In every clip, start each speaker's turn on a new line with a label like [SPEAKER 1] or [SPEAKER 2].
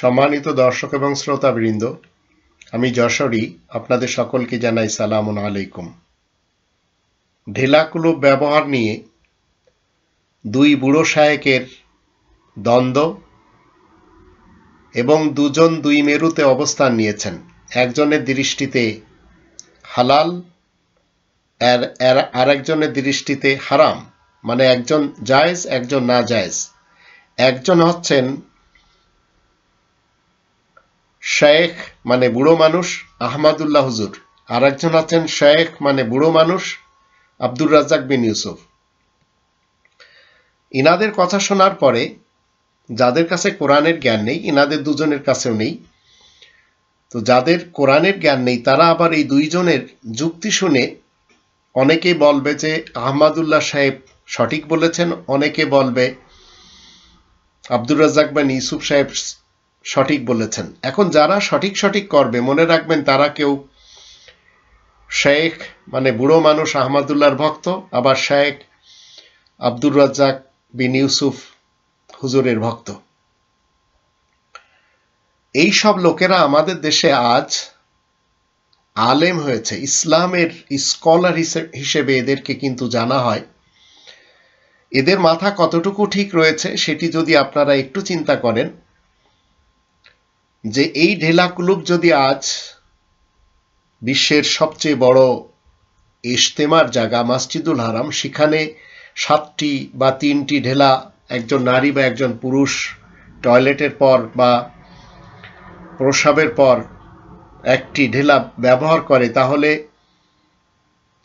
[SPEAKER 1] সম্মানিত দর্শক এবং শ্রোতাবৃন্দ, আমি যশোরী, আপনাদের সকলকে জানাই সালাম আলাইকুম। ঢেলাকুলুপ ব্যবহার নিয়ে দুই বুড়ো শায়েকের দ্বন্দ্ব এবং দুজন দুই মেরুতে অবস্থান নিয়েছেন। একজনের দৃষ্টিতে হালাল, আর আরেকজনের দৃষ্টিতে হারাম। মানে একজন জায়েজ, একজন না জায়েজ একজন হচ্ছেন শেখ মানে বুড়ো মানুষ, আহমাদুল্লাহ হুজুর। আর একজন আছেন শেখ মানে বুড়ো মানুষ, আব্দুর রাজ্জাক বিন ইউসুফ। ইনাদের কথা শোনার পরে, যাদের কাছে কোরআনের জ্ঞান নেই, ইনাদের দুজনের কাছেও নেই। তো যাদের কোরআনের জ্ঞান নেই, তারা আবার এই দুইজনের যুক্তি শুনে অনেকে বলবে যে আহমাদুল্লাহ সাহেব সঠিক বলেছেন, অনেকে বলবে আব্দুর রাজ্জাক বিন ইউসুফ সাহেব সঠিক বলেছেন। এখন যারা সঠিক সঠিক করবে, মনে রাখবেন তারা কেউ শেখ মানে বুড়ো মানুষ আহমদুল্লাহর ভক্ত, আবার শেখ আব্দুর রাজ্জাক বিন ইউসুফ হুজুরের ভক্ত। এই সব লোকেরা আমাদের দেশে আজ আলেম হয়েছে। ইসলামের স্কলার হিসেবে এদেরকে কিন্তু জানা হয়। এদের মাথা কতটুকু ঠিক রয়েছে, সেটি যদি আপনারা একটু চিন্তা করেন যে এই ঢেলা কুলুপ যদি আজ বিশ্বের সবচেয়ে বড় ইজতেমার জায়গা মাসজিদুল হারাম, সেখানে সাতটি বা তিনটি ঢেলা, একজন নারী বা একজন পুরুষ টয়লেটের পর বা প্রসাবের পর একটি ঢেলা ব্যবহার করে, তাহলে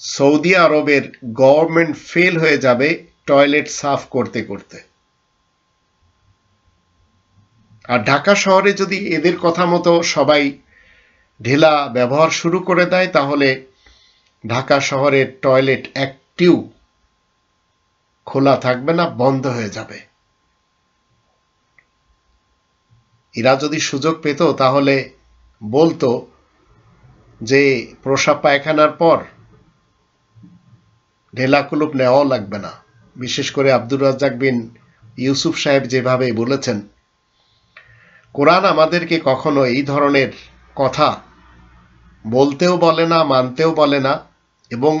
[SPEAKER 1] সৌদি আরবের গভর্নমেন্ট ফেল হয়ে যাবে টয়লেট সাফ করতে করতে। আর ঢাকা শহরে যদি এদের কথা মতো সবাই ঢেলা ব্যবহার শুরু করে দেয়, তাহলে ঢাকা শহরের টয়লেট একটিও খোলা থাকবে না, বন্ধ হয়ে যাবে। এরা যদি সুযোগ পেত, তাহলে বলতো যে, প্রসাব পায়খানার পর ঢেলা কুলুপ নেওয়াও লাগবে না। বিশেষ করে আব্দুর রাজ্জাক বিন ইউসুফ সাহেব যেভাবে বলেছেন কোরআন আমাদেরকে কখনো এই ধরনের কথা বলতেও বলে না, মানতেও বলে না এবং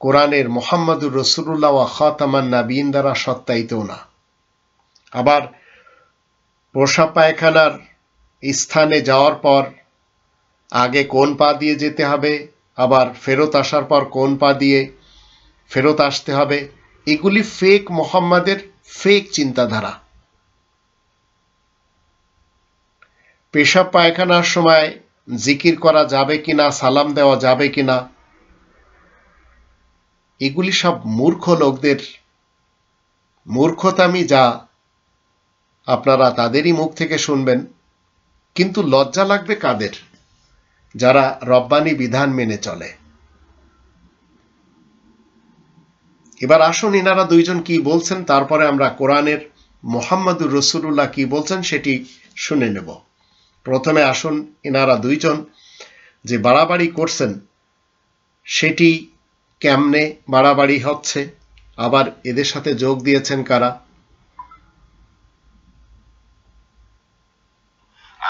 [SPEAKER 1] কোরআনের মোহাম্মদুর রসুল্লাহ খাতামান নাবিন দ্বারা সত্যায়িতও না। আবার প্রসাব পায়খানার স্থানে যাওয়ার পর আগে কোন পা দিয়ে যেতে হবে, আবার ফেরত আসার পর কোন পা দিয়ে ফেরত আসতে হবে, এগুলি ফেক মোহাম্মদের ফেক চিন্তাধারা। পেশাব পায়খানার সময় জিকির করা যাবে কিনা, সালাম দেওয়া যাবে কিনা, এগুলি সব মূর্খ লোকদের মূর্খতামি যা আপনারা তাদেরই মুখ থেকে শুনবেন। কিন্তু লজ্জা লাগবে কাদের? যারা রব্বানি বিধান মেনে চলে। এবার আসুন ইনারা দুইজন কি বলছেন, তারপরে আমরা কোরআনের মোহাম্মদুর রসুল্লাহ কি বলছেন সেটি শুনে নেব। প্রথমে আসুন এনারা দুইজন যে বাড়াবাড়ি করছেন, সেটি কেমনে বাড়াবাড়ি হচ্ছে, আবার এদের সাথে যোগ দিয়েছেন কারা?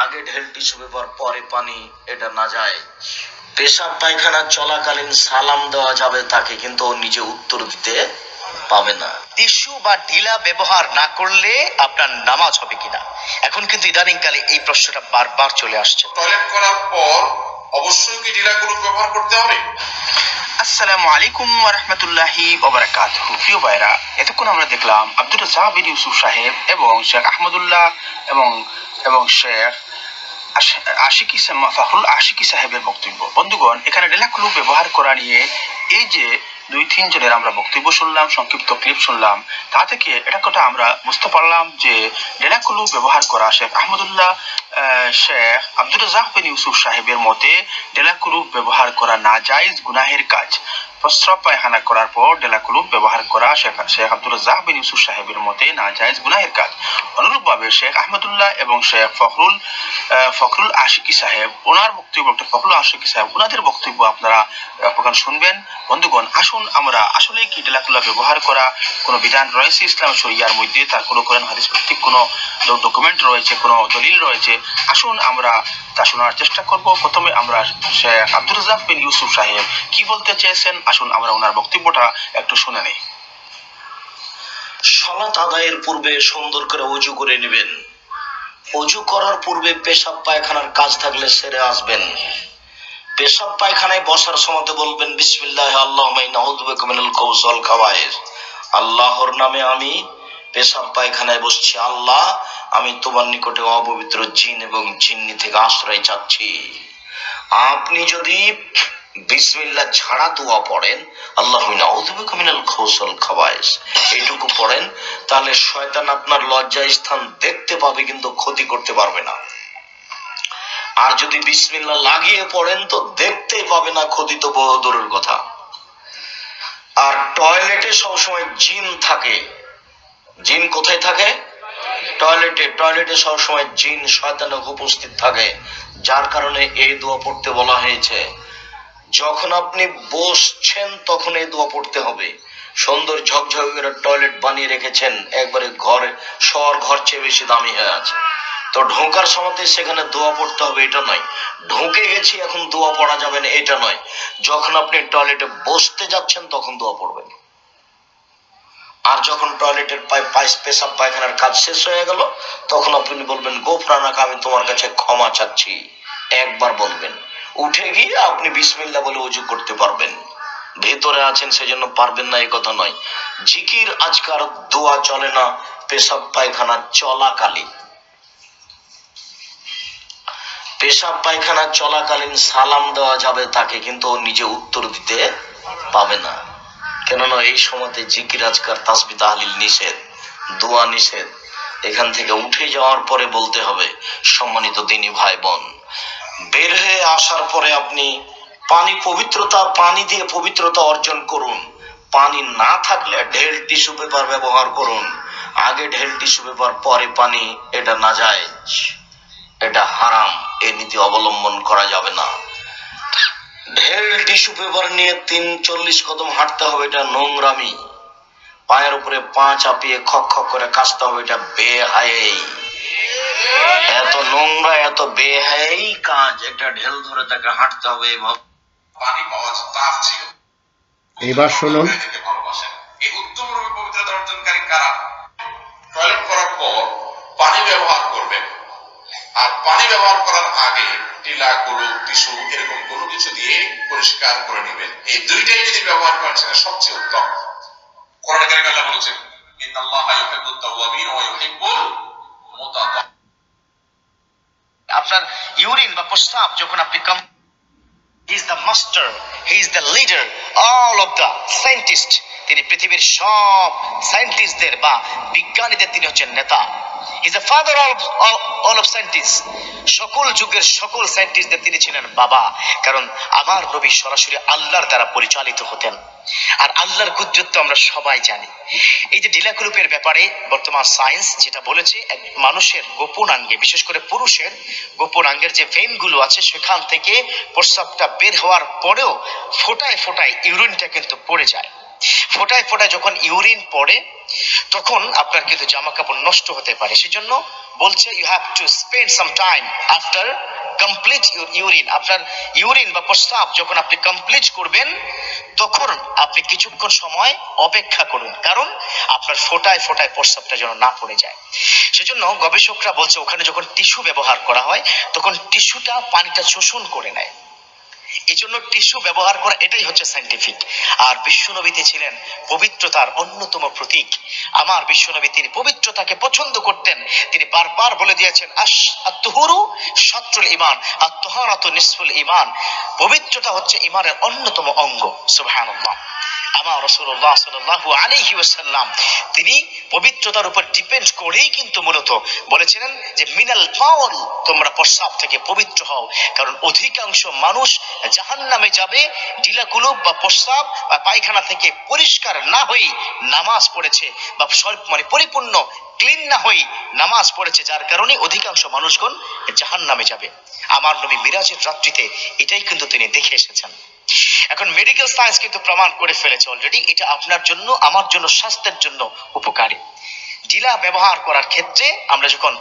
[SPEAKER 2] আগে ঢেল পর পরে পানি এটা না যায়। পেশাব পায়খানা চলাকালীন সালাম দেওয়া যাবে তাকে, কিন্তু ও নিজে উত্তর দিতে পাবে না।
[SPEAKER 3] টিস্যু বা ঢিলা ব্যবহার না করলে আপনার নামাজ হবে কিনা। এখন কিন্তু ইদানিং কালে এই প্রশ্নটা বারবার চলে আসছে।
[SPEAKER 4] টয়লেট করার পর অবশ্যই কি ঢিলাগুলো ব্যবহার করতে হবে?
[SPEAKER 5] আসসালামু আলাইকুম রহমতুল্লাহি ওবরাকাতুহু প্রিয় ভাইরা এতক্ষণ আমরা দেখলাম আব্দুর বিন ইউসুফ সাহেব এবং শেখ আহমদুল্লাহ এবং এবং শেখ আশ- আশিকি ফাখরুল আশিকি সাহেবের বক্তব্য। বন্ধুগণ এখানে ডেলাকুলু ব্যবহার করা নিয়ে এই যে দুই তিন জনের আমরা বক্তব্য শুনলাম সংক্ষিপ্ত ক্লিপ শুনলাম। তা থেকে এটা কথা আমরা বুঝতে পারলাম যে ডেলাকুলু ব্যবহার করা শেখ আহমদুল্লাহ আহ, শেখ আব্দুর রাজাক বিন ইউসুফ সাহেবের মতে ডেলাকুলু ব্যবহার করা না জায়েজ গুনাহের কাজ। প্রস্রাব পায়খানা করার পর ডেলাকুলু ব্যবহার করা শেখ শেখ আব্দুর রাজ্জাক বিন ইউসুফ সাহেবের মতে না জায়েজ গুনাহের কাজ। অনুরূপভাবে শেখ আহমদুল্লাহ এবং শেখ ফখরুল ফখরুল আশিকি সাহেব, ওনার বক্তব্য, ডক্টর ফখরুল আশিকি সাহেব, ওনাদের বক্তব্য আপনারা প্রকাশ শুনবেন। বন্ধুগণ, আসুন আমরা আসলে কি ডেলাকুলা ব্যবহার করা, কোনো বিধান রয়েছে ইসলাম শরিয়ার মধ্যে? তার কোনো কোরআন, হাদিস ভিত্তিক কোনো ডকুমেন্ট রয়েছে, কোনো দলিল রয়েছে? আসুন আমরা তা শোনার চেষ্টা করব। প্রথমে আমরা শেখ আব্দুর রাজাক বিন ইউসুফ সাহেব কি বলতে চেয়েছেন? আসুন আমরা ওনার বক্তব্যটা একটু শুনে নেই।
[SPEAKER 2] সলাত আদায়ের পূর্বে সুন্দর করে অজু করে নেবেন। অজু করার পূর্বে পেশাব পায়খানার কাজ থাকলে সেরে আসবেন। পেশাব পায়খানায় বসার সময় বলবেন, বিসমিল্লাহ আল্লাহ আল্লাহর নামে আমি পেশাব পায়খানায় বসছি। আল্লাহ, আমি তোমার নিকটে অপবিত্র জিন এবং জিন্নি থেকে আশ্রয় চাচ্ছি। আপনি যদি বিসমিল্লাহ ছাড়া দোয়া পড়েন, আল্লাহ মিনাল কৌশল খাওয়ায়েস এইটুকু পড়েন, তাহলে শয়তান আপনার লজ্জা স্থান দেখতে পাবে কিন্তু ক্ষতি করতে পারবে না। আর যদি বিসমিল্লা লাগিয়ে পড়েন, তো দেখতে পাবে না ক্ষতি তো বহু দূরের কথা। আর টয়লেটে সবসময় জিন থাকে। জিন কোথায় থাকে? টয়লেটে। টয়লেটে সবসময় জিন শয়তানে উপস্থিত থাকে, যার কারণে এই দোয়া পড়তে বলা হয়েছে। যখন আপনি বসছেন, তখন এই দোয়া পড়তে হবে। সুন্দর ঝকঝক করে টয়লেট বানিয়ে রেখেছেন, একবারে ঘরে, শহর ঘর চেয়ে বেশি দামি হয়ে আছে। তো ঢোকার সময় সেখানে দোয়া পড়তে হবে, এটা নয়। ঢুকে গেছি, এখন দোয়া পড়া যাবে না, এটা নয়। যখন আপনি টয়লেটে বসতে যাচ্ছেন, তখন দোয়া পড়বেন। আর যখন টয়লেটের পেশাব পায়খানার কাজ শেষ হয়ে গেল, তখন আপনি বলবেন গোপ্রাণাকে আমি তোমার কাছে ক্ষমা চাচ্ছি। একবার বলবেন। উঠে গিয়ে আপনি বিসমিল্লা বলে উজু করতে পারবেন। ভেতরে আছেন সেজন্য পারবেন না এই কথা নয়। জিকির আজকার দোয়া চলে না, পেশাব পায়খানা চলাকালীন। পেশাব পায়খানা চলাকালীন সালাম দেওয়া যাবে তাকে, কিন্তু নিজে উত্তর দিতে পাবে না। কেননা এই সময়তে জিকির আজকার তাসবি তাহলিল নিষেধ, দোয়া নিষেধ, এখান থেকে উঠে যাওয়ার পরে বলতে হবে, সম্মানিত দিনী ভাই বোন বের হয়ে আসার পরে আপনি পানি পবিত্রতা, পানি দিয়ে পবিত্রতা অর্জন করুন। পানি না থাকলে ঢেল টিস্যু পেপার ব্যবহার করুন। আগে ঢেল টিস্যু পেপার, পরে পানি, এটা না যায় এটা হারাম এ নীতি অবলম্বন করা যাবে না। ঢেল টিস্যু পেপার নিয়ে তিন চল্লিশ কদম হাঁটতে হবে এটা নোংরামি। পায়ের উপরে পা চাপিয়ে খক খক করে কাচতে হবে এটা বেহায়েই। এত নোংরা এত বেহায়েই কাজ একটা ঢেল ধরে তাকে হাঁটতে হবে
[SPEAKER 4] পানি পাওয়া টাফ ছিল।
[SPEAKER 1] এবার শুনুন।
[SPEAKER 4] এই উত্তম রূপে পবিত্রতা অর্জনকারী কারা? টয়লেট করার পর পানি ব্যবহার করবেন। আর পানি ব্যবহার করার আগে টিলা কুলু টিস্যু এরকম কোনো কিছু দিয়ে পরিষ্কার করে নেবেন। এই দুইটাই যদি ব্যবহার করেন, সেটা সবচেয়ে উত্তম। কোরআন কারিমে আল্লাহ বলেছেন, ইন্নাল্লাহা ইউহিব্বুত তাওয়াবিন ওয়া ইউহিব্বুল মুতাতাহহিরিন
[SPEAKER 3] আপনার ইউরিন বা প্রস্রাব যখন আপনি কম he is the master he is the leader all of the scientist তিনি পৃথিবীর সব সায়েন্টিস্টদের বা বিজ্ঞানীদের তিনি হচ্ছেন নেতা। Is the father all of scientist সকল যুগের সকল সায়েন্টিস্টদের তিনি ছিলেন বাবা, কারণ আমার নবী সরাসরি আল্লাহর দ্বারা পরিচালিত হতেন। আর আল্লাহর কুদরত তো আমরা সবাই জানি। এই যে ঢিলাকুলুপের ব্যাপারে বর্তমান সায়েন্স যেটা বলেছে, এক মানুষের গোপন আঙ্গে, বিশেষ করে পুরুষের গোপন আঙ্গের যে ভেনগুলো আছে, সেখান থেকে প্রস্রাবটা বের হওয়ার পরেও ফোটায় ফোটায় ইউরিনটা কিন্তু পড়ে যায়। ফোটায় ফোটায় যখন ইউরিন পড়ে, তখন আপনার কিন্তু জামা কাপড় নষ্ট হতে পারে। সেজন্য বলছে you have to spend some time after complete your urine আপনার ইউরিন বা প্রস্রাব যখন আপনি কমপ্লিট করবেন, তখন আপনি কিছুক্ষণ সময় অপেক্ষা করুন। কারণ আপনার ফোটায় ফোটায় প্রস্রাবটা যেন না পড়ে যায়। সেজন্য গবেষকরা বলছে, ওখানে যখন টিস্যু ব্যবহার করা হয়, তখন টিস্যুটা পানিটা শোষণ করে নেয়। এই জন্য টিস্যু ব্যবহার করা এটাই হচ্ছে সাইন্টিফিক আর বিশ্বনবীতে ছিলেন পবিত্রতার অন্যতম প্রতীক। আমার বিশ্বনবী তিনি পবিত্রতাকে পছন্দ করতেন। তিনি বারবার বলে দিয়েছেন আত্মহরু সত্রুল ইমান আত্মহারাত নিসফুল ইমান পবিত্রতা হচ্ছে ইমানের অন্যতম অঙ্গ। সুবহানাল্লাহ। আমার রসুল্লাহ সাল্লাল্লাহু আলাইহি ওয়াসাল্লাম, তিনি পবিত্রতার উপর ডিপেন্ড করেই কিন্তু মূলত বলেছিলেন যে, মিনাল পাওয়াল তোমরা প্রস্রাব থেকে পবিত্র হও। কারণ অধিকাংশ মানুষ জাহান নামে যাবে ডিলাকুলুপ বা প্রস্রাব বা পায়খানা থেকে পরিষ্কার না হয়েই নামাজ পড়েছে বা মানে পরিপূর্ণ ক্লিন না হয়ে নামাজ পড়েছে, যার কারণে অধিকাংশ মানুষগণ জাহান নামে যাবে। আমার নবী মিরাজের রাত্রিতে এটাই কিন্তু তিনি দেখে এসেছেন। এখন মেডিকেল সায়েন্স কিন্তু প্রমাণ করে ফেলেছে অলরেডি এটা আপনার জন্য, আমার জন্য, স্বাস্থ্যের জন্য উপকারী। ডিলা ব্যবহার করার ক্ষেত্রে আমরা যখন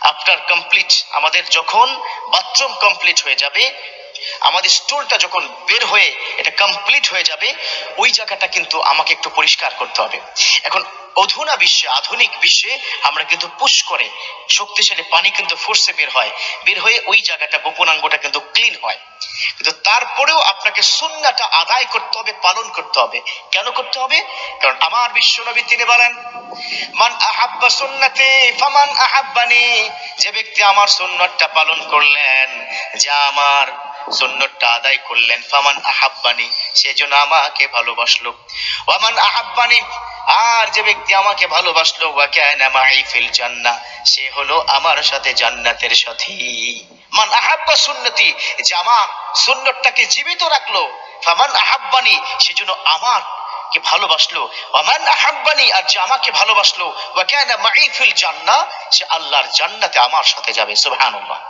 [SPEAKER 3] আফটার কমপ্লিট আমাদের যখন বাথরুম কমপ্লিট হয়ে যাবে আমাদের স্টোরটা যখন বের হয়ে এটা কমপ্লিট হয়ে যাবে, ওই জায়গাটা কিন্তু আমাকে একটু পরিষ্কার করতে হবে। এখন অধুনা বিশ্বে, আধুনিক বিশ্বে আমরা কিন্তু পুশ করে, শক্তিশালী পানি কিন্তু ফোর্সে বের হয়, বের হয়ে ওই জায়গাটা, গোপনাঙ্গটা কিন্তু ক্লিন হয়। কিন্তু তারপরেও আপনাকে সুন্নাটা আদায় করতে হবে, পালন করতে হবে। কেন করতে হবে? কারণ আমার বিশ্বনবী তিনি বলেন, মান আহাব্বা সুন্নতে ফামান আহাব্বানি। যে ব্যক্তি আমার সুন্নতটা পালন করলেন, যা আমার সুন্নতটা আদায় করলেন। ফামান আহাব্বানি সেজন্য আমাকে ভালোবাসলো। ওয়ামান আহাব্বানি, আর যে ব্যক্তি আমাকে ভালোবাসলো ফিল জান্নাহ, সে হলো আমার সাথে জান্নাতের সাথী। মান আহাব্বা সুন্নতি, যে আমার সুন্নতটাকে জীবিত রাখল। ফামান আহাব্বানি সেজন্য আমার কে ভালোবাসলো। ওয়ামান আহাব্বানি, আর যে আমাকে ভালোবাসলো, ওয়া কানা মাই ফিল জান্নাহ, সে আল্লাহর জান্নাতে আমার সাথে যাবে। সুবহানাল্লাহ।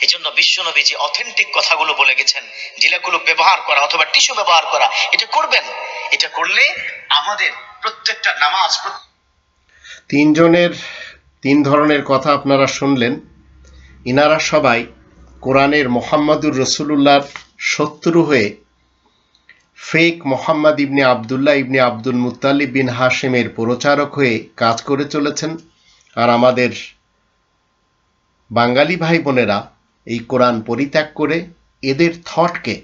[SPEAKER 3] এই জন্য বিশ্বনবী যে অথেন্টিক কথাগুলো বলে গেছেন। যেগুলো ব্যবহার করা অথবা টিস্যু ব্যবহার করা, এটা করবেন। এটা করলে আমাদের প্রত্যেকটা নামাজ
[SPEAKER 1] তিনজনের, তিন ধরনের কথা আপনারা শুনলেন। ইনারা সবাই কোরআনের মোহাম্মদুর রসুলুল্লাহর শত্রু হয়ে fake Muhammad ibn Abdullah ibn Abdul Muttalib bin হাশেমের প্রচারক হয়ে কাজ করে চলেছেন। আর আমাদের বাঙালি ভাই বোনেরা এই কোরআন পরিত্যাগ করে এদের থটকে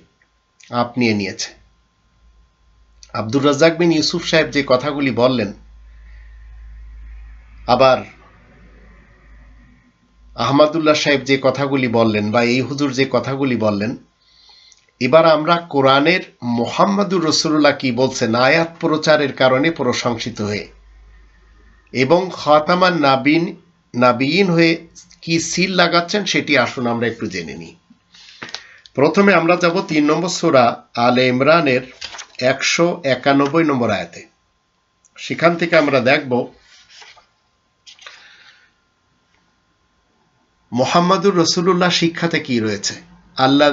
[SPEAKER 1] আপনিয়ে নিয়েছে। আব্দুর রাজ্জাক বিন ইউসুফ সাহেব যে কথাগুলি বললেন, আবার আহমাদুল্লাহ সাহেব যে কথাগুলি বললেন বা এই হুজুর যে কথাগুলি বললেন, এবার আমরা কোরআনের মোহাম্মদুর রসুল্লাহ কি বলছেন আয়াত প্রচারের কারণে প্রশংসিত হয়ে এবং খাতামান নাবিন, নাবিয়িন হয়ে কি সিল লাগাচ্ছেন সেটি আসুন আমরা একটু জেনে নিই। প্রথমে আমরা যাব তিন নম্বর সোরা আলে ইমরানের একশো একানব্বই নম্বর আয়াতে। সেখান থেকে আমরা দেখব, মোহাম্মদুর রসুল্লাহ শিক্ষাতে কি রয়েছে? আল্লাহ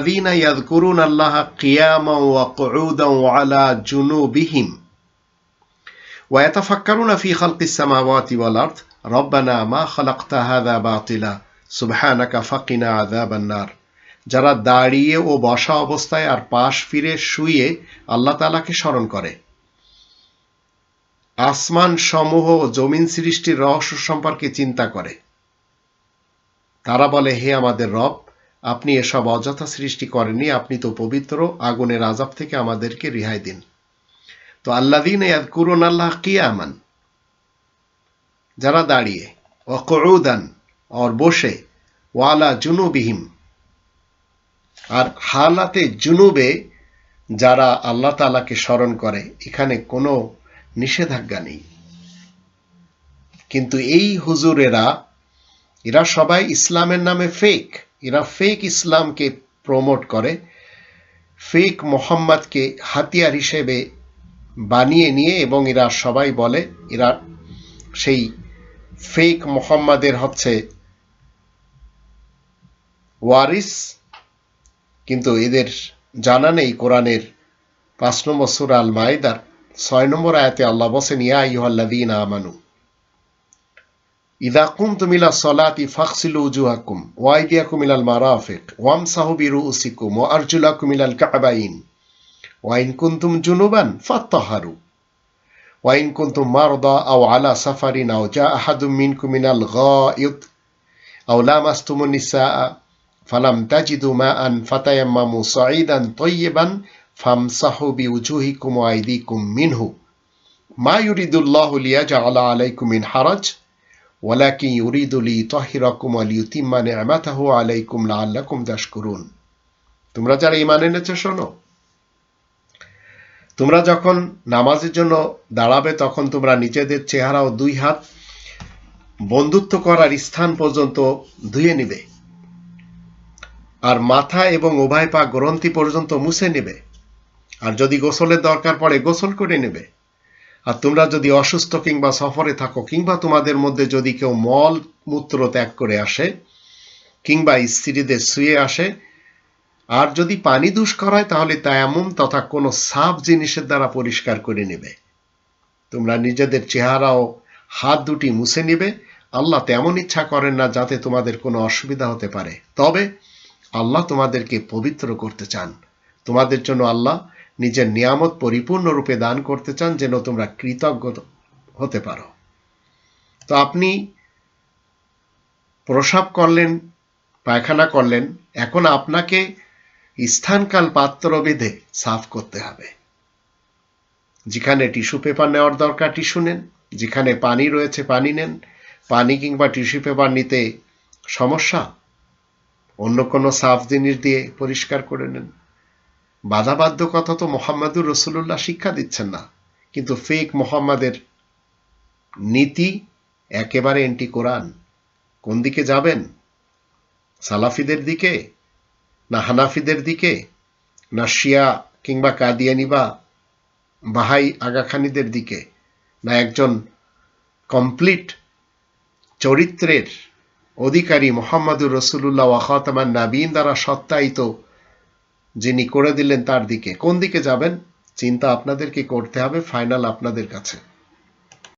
[SPEAKER 1] রব্বানা মা খালাকতা হাযা বাতিলা সুবহানাকা ফাকিনা আযাবান নার। যারা দাঁড়িয়ে ও বসা অবস্থায় আর পাশ ফিরে শুয়ে আল্লাহ তাআলাকে স্মরণ করে। আসমান সমূহ ও জমিন সৃষ্টির রহস্য সম্পর্কে চিন্তা করে। তারা বলে, হে আমাদের রব, আপনি এসব অযথা সৃষ্টি করেননি, আপনি তো পবিত্র আগুনের আজাব থেকে আমাদেরকে রেহাই দিন। তো আল্লাদিন ইয়াদকুরুন আল্লাহ কি কিয়ামান, যারা দাঁড়িয়ে অকউদান আর বসে ওয়ালা জুনুবিহিম আর হালাতে জুনুবে যারা আল্লাহ তালাকে স্মরণ করে, এখানে কোনো নিষেধাজ্ঞা নেই। কিন্তু এই হুজুরেরা, এরা সবাই ইসলামের নামে ফেক এরা ফেক ইসলামকে প্রমোট করে ফেক মোহাম্মদকে হাতিয়ার হিসেবে বানিয়ে নিয়ে এবং এরা সবাই বলে, এরা সেই ফেক মোহাম্মদের হচ্ছে ওয়ারিস কিন্তু এদের জানা নেই কোরআনের পাঁচ নম্বর সুরা আল মাইদার ছয় নম্বর আয়াতে আল্লাহ বসেন ইয়া ইহল্লাদিন আমানু إذا قمتم إلى الصلاة فاغسلوا وجوهكم وأيديكم إلى المرافق وامسحوا برؤوسكم وأرجلكم إلى الكعبين وإن كنتم جنبا فاطهروا وإن كنتم مرضى أو على سفر أو جاء أحد منكم من الغائط أو لامستم النساء ফালাম তাজিদু মা আন ফাতায়াম্মামু সাঈদান তৈয়বান ফামসাহু বিউজুহিকুম আইদিকুম মিনহু মা ইউরিদুল্লাহ লিয়া জাআলা আলাইকুম মিন হারাজ ওয়ালাকিন ইউরিদু লি তাহিরাকুম ওয়া লিউতিম্মা নি'মাতাহু আলাইকুম লাআল্লাকুম তাশকুরুন তোমরা যারা ঈমান এনেছো, শোনো। তোমরা যখন নামাজের জন্য দাঁড়াবে, তখন তোমরা নিজেদের চেহারা ও দুই হাত বন্ধুত্ব করার স্থান পর্যন্ত ধুয়ে নিবে। আর মাথা এবং উভয় পা গ্রন্থি পর্যন্ত মুছে নেবে। আর যদি গোসলের দরকার পড়ে, গোসল করে নেবে। আর তোমরা যদি অসুস্থ কিংবা সফরে থাকো, কিংবা তোমাদের মধ্যে যদি কেউ মল মূত্র ত্যাগ করে আসে, কিংবা স্ত্রীদের শুয়ে আসে, আর যদি পানি দুষ্কর হয় তাহলে তা এমন তথা কোনো সাফ জিনিসের দ্বারা পরিষ্কার করে নেবে। তোমরা নিজেদের চেহারা ও হাত দুটি মুছে নিবে। আল্লাহ তেমন ইচ্ছা করেন না যাতে তোমাদের কোনো অসুবিধা হতে পারে। তবে আল্লাহ তোমাদেরকে পবিত্র করতে চান। তোমাদের জন্য আল্লাহ নিজের নিয়ামত পরিপূর্ণরূপে দান করতে চান যেন তোমরা কৃতজ্ঞ হতে পারো। তো আপনি প্রসাব করলেন, পায়খানা করলেন, এখন আপনাকে স্থানকাল পাত্র বেঁধে সাফ করতে হবে। যেখানে টিস্যু পেপার নেওয়ার দরকার, টিস্যু নেন। যেখানে পানি রয়েছে, পানি নেন। পানি কিংবা টিস্যু পেপার নিতে সমস্যা? অন্য কোনো সাফ জিনিস দিয়ে পরিষ্কার করে নেন। বাধাবাধ্যকতা তো মোহাম্মদুর রসুল্লাহ শিক্ষা দিচ্ছেন না। কিন্তু ফেক মোহাম্মদের নীতি একেবারে এন্টি কোরআন কোন দিকে যাবেন? সালাফিদের দিকে? না হানাফিদের দিকে? না শিয়া কিংবা কাদিয়ানি বা বাহাই আগাখানিদের দিকে? না একজন কমপ্লিট চরিত্রের অধিকারী মোহাম্মদুর রসুল্লাহ ওয়াখাতামান নাবিন দ্বারা সত্যায়িত যিনি করে দিলেন তার দিকে। কোন দিকে যাবেন? চিন্তা আপনাদেরকে করতে হবে, ফাইনাল আপনাদের কাছে।